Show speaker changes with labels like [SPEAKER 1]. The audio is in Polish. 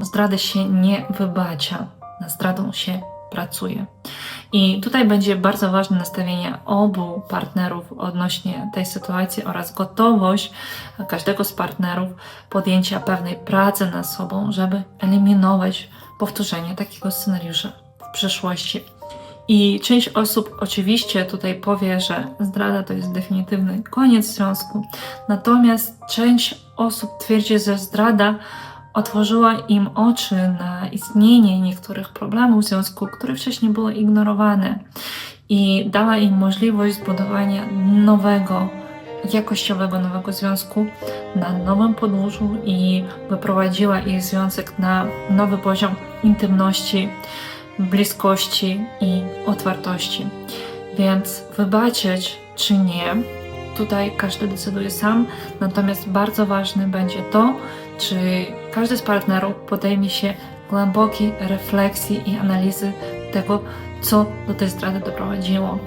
[SPEAKER 1] Zdrady się nie wybacza, na zdradą się pracuje. I tutaj będzie bardzo ważne nastawienie obu partnerów odnośnie tej sytuacji oraz gotowość każdego z partnerów podjęcia pewnej pracy nad sobą, żeby eliminować powtórzenie takiego scenariusza w przyszłości. I część osób oczywiście tutaj powie, że zdrada to jest definitywny koniec związku, natomiast część osób twierdzi, że zdrada otworzyła im oczy na istnienie niektórych problemów w związku, które wcześniej były ignorowane i dała im możliwość zbudowania nowego, jakościowego nowego związku na nowym podłożu i wyprowadziła ich związek na nowy poziom intymności, bliskości i otwartości. Więc wybaczyć czy nie, tutaj każdy decyduje sam, natomiast bardzo ważne będzie to, czy każdy z partnerów podejmie się głębokiej refleksji i analizy tego, co do tej zdrady doprowadziło.